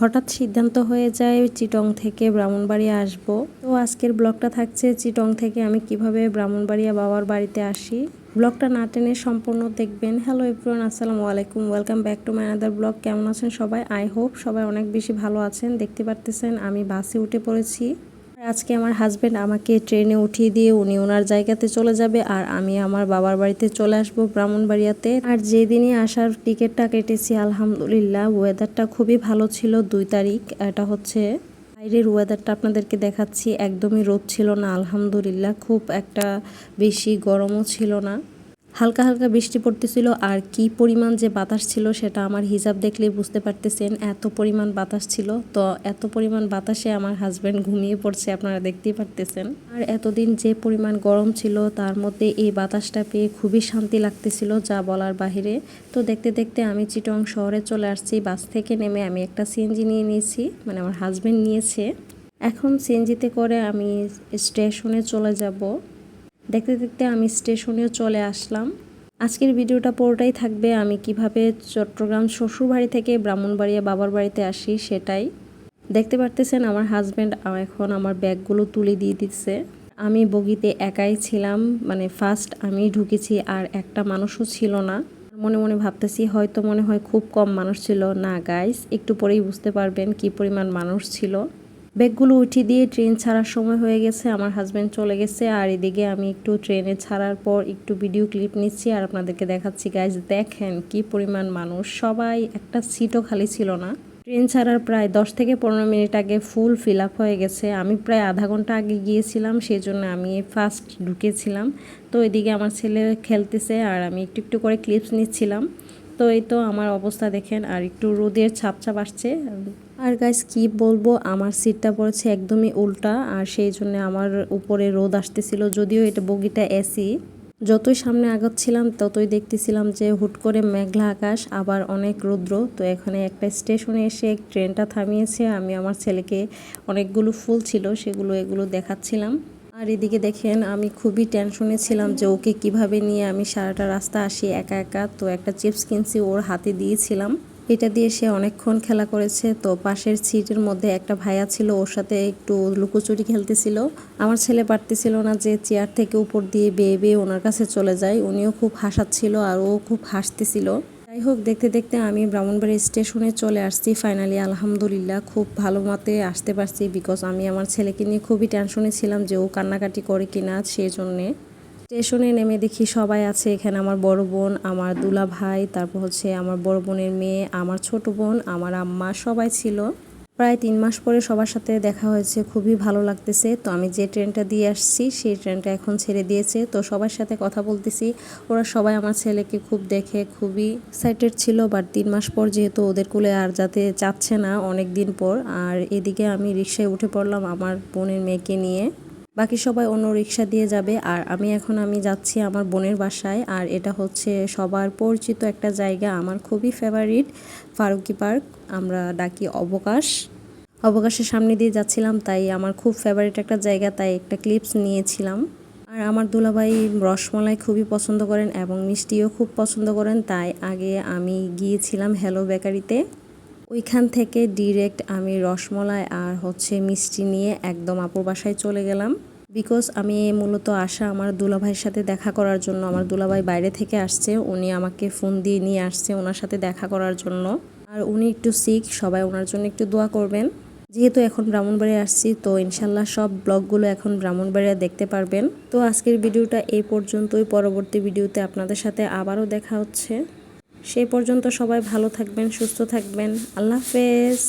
হঠাৎ সিদ্ধান্ত হয়ে যায় চিটং থেকে ব্রাহ্মণবাড়িয়া আসব। তো আজকের ব্লগটা থাকছে চিটং থেকে আমি কীভাবে ব্রাহ্মণবাড়িয়া বাবার বাড়িতে আসি। ব্লগটা না টেনে সম্পূর্ণ দেখবেন। হ্যালো এভরিওয়ান আসসালামু আলাইকুম। Welcome back to my other blog কেমন আছেন সবাই? আই হোপ সবাই অনেক বেশি ভালো আছেন। দেখতে পারতেছেন, আমি বাসে উঠে পড়েছি। আজকে আমার হাজবেন্ড আমাকে ট্রেনে উঠিয়ে দিয়ে উনি ওনার জায়গাতে চলে যাবে আর আমি আমার বাবার বাড়িতে চলে আসব ব্রাহ্মণবাড়িয়াতে। আর যেদিনই আসার টিকিটটা কেটেছি, আলহামদুলিল্লাহ ওয়েদারটা খুবই ভালো ছিল দুই তারিখ, এটা হচ্ছে বাইরের ওয়েদারটা আপনাদেরকে দেখাচ্ছি, একদমই রোদ ছিল না, আলহামদুলিল্লাহ, খুব একটা বেশি গরমও ছিল না। হালকা হালকা বৃষ্টি পড়তেছিল আর কি পরিমাণ যে বাতাস ছিল সেটা আমার হিসাব দেখলেই বুঝতে পারতেছেন, এত পরিমাণ বাতাস ছিল। তো এত পরিমাণ বাতাসে আমার হাজব্যান্ড ঘুমিয়ে পড়ছে, আপনারা দেখতেই পারতেছেন। আর এতদিন যে পরিমাণ গরম ছিল, তার মধ্যে এই বাতাসটা পেয়ে খুবই শান্তি লাগতেছিল যা বলার বাহিরে। তো দেখতে দেখতে আমি চিটং শহরে চলে আসছি, বাস থেকে নেমে আমি একটা সিএনজি নিয়ে নিয়েছি মানে আমার হাজব্যান্ড নিয়েছে। এখন সিএনজিতে করে আমি স্টেশনে চলে যাব। দেখতে দেখতে আমি স্টেশনেও চলে আসলাম। আজকের ভিডিওটা পুরোটাই থাকবে আমি কীভাবে চট্টগ্রাম শ্বশুরবাড়ি থেকে ব্রাহ্মণবাড়িয়া বাবার বাড়িতে আসি সেটাই। দেখতে পারতেছেন আমার হাজব্যান্ড এখন আমার ব্যাগগুলো তুলে দিয়ে দিচ্ছে। আমি বগিতে একাই ছিলাম মানে ফার্স্ট আমি ঢুকেছি আর একটা মানুষও ছিল না। মনে মনে ভাবতেছি হয়তো মনে হয় খুব কম মানুষ ছিল। না গাইস একটু পরেই বুঝতে পারবেন কি পরিমাণ মানুষ ছিল। ব্যাগগুলো উঠিয়ে দিয়ে ট্রেন ছাড়ার সময় হয়ে গেছে, আমার হাজব্যান্ড চলে গেছে, আর এদিকে আমি একটু ট্রেনে ছাড়ার পর একটু ভিডিও ক্লিপ নিচ্ছি আর আপনাদেরকে দেখাচ্ছি গাইজ দেখেন কি পরিমাণ মানুষ। সবাই একটা সিটও খালি ছিল না। ট্রেন ছাড়ার প্রায় দশ থেকে পনেরো মিনিট আগে ফুল ফিল আপ হয়ে গেছে। আমি প্রায় আধা ঘণ্টা আগে গিয়েছিলাম সেই জন্য আমি ফার্স্ট ঢুকেছিলাম। তো এদিকে আমার ছেলে খেলতেছে আর আমি একটু একটু করে ক্লিপস নিচ্ছিলাম। তো এই তো আমার অবস্থা দেখেন, আর একটু রোদের ছাপ ছাপ আসছে। আর গাইস কি বলব? আমার সিটটা পড়েছে একদমই উল্টা, আর সেই জন্য আমার উপরে রোদ আসতেছিল, যদিও এটা বগিটা এসি যতই সামনে আগাচ্ছিলাম, ততই দেখতেছিলাম যে হুট করে মেঘলা আকাশ, আবার অনেক রৌদ্র। তো এখানে একটা স্টেশনে এসে ট্রেনটা থামিয়েছে, আমি আমার ছেলেকে অনেকগুলো ফুল ছিল, সেগুলো এগুলো দেখাচ্ছিলাম। আর এদিকে দেখেন, আমি খুবই টেনশনে ছিলাম যে ওকে কীভাবে নিয়ে আমি সারাটা রাস্তা আসি একা একা। তো একটা চিপস কিনছি, ওর হাতে দিয়েছিলাম। এটা দিয়ে সে অনেকক্ষণ খেলা করেছে। তো পাশের সিটের মধ্যে একটা ভাইয়া ছিল, ওর সাথে একটু লুকোচুরি খেলতেছিল। আমার ছেলে পারতেছিল না যে চেয়ার থেকে উপর দিয়ে বেয়ে বেয়ে ওনার কাছে চলে যায়। উনিও খুব হাসাচ্ছিল আর ও খুব হাসতেছিল। যাই হোক, দেখতে দেখতে আমি ব্রাহ্মণবাড়ি স্টেশনে চলে আসছি। ফাইনালি আলহামদুলিল্লাহ, খুব ভালো মতে আসতে পারছি বিকজ আমি আমার ছেলেকে নিয়ে খুবই টেনশনে ছিলাম যে ও কান্নাকাটি করে কিনা সেই জন্যে স্টেশনে নেমে দেখি সবাই আছে। এখানে আমার বড় বোন, আমার দুলা ভাই, তারপর হচ্ছে আমার বড় বোনের মেয়ে, আমার ছোট বোন, আমার আম্মা সবাই ছিল। প্রায় তিন মাস পরে সবার সাথে দেখা হয়েছে, খুবই ভালো লাগতেছে। তো আমি যে ট্রেনটা দিয়ে আসছি, সেই ট্রেনটা এখন ছেড়ে দিয়েছে। তো সবার সাথে কথা বলতেছি। ওরা সবাই আমার ছেলেকে খুব দেখে, খুবই এক্সাইটেড ছিল। বাট তিন মাস পর যেহেতু ওদের কোলে আর যাতে চাচ্ছে না অনেক দিন পর, আর এদিকে আমি রিক্সায় উঠে পড়লাম আমার বোনের মেয়েকে নিয়ে। বাকি সবাই অন্য রিক্সা দিয়ে যাবে। আর আমি এখন আমি যাচ্ছি আমার বোনের বাসায়। আর এটা হচ্ছে সবার পরিচিত একটা জায়গা, আমার খুবই ফেভারিট ফারুকি পার্ক। আমরা ডাকি অবকাশ। অবকাশের সামনে দিয়ে যাচ্ছিলাম, তাই আমার খুব ফেভারিট একটা জায়গা, তাই একটা ক্লিপস নিয়েছিলাম। আর আমার দুলাভাই রসমলাই খুবই পছন্দ করেন এবং মিষ্টিও খুব পছন্দ করেন, তাই আগে আমি গিয়েছিলাম হ্যালো বেকারিতে ওইখান থেকে ডিরেক্ট আমি রসমলাই আর হচ্ছে মিষ্টি নিয়ে একদম আপুর বাসায় চলে গেলাম। বিকজ আমি মূলত আসা আমার দুলাভাইয়ের সাথে দেখা করার জন্য, আমার দুলাভাই বাইরে থেকে আসছে, উনি আমাকে ফোন দিয়ে নিয়ে আসছে ওনার সাথে দেখা করার জন্য। আর উনি একটু শিখ সবাই ওনার জন্য একটু দোয়া করবেন। যেহেতু এখন ব্রাহ্মণবাড়িয়া আসছি, তো ইনশাল্লাহ সব ব্লগগুলো এখন ব্রাহ্মণবাড়িয়া দেখতে পারবেন। তো আজকের ভিডিওটা এই পর্যন্তই, পরবর্তী ভিডিওতে আপনাদের সাথে আবারও দেখা হচ্ছে। সেই পর্যন্ত সবাই ভালো থাকবেন, সুস্থ থাকবেন। আল্লাহ হাফেজ।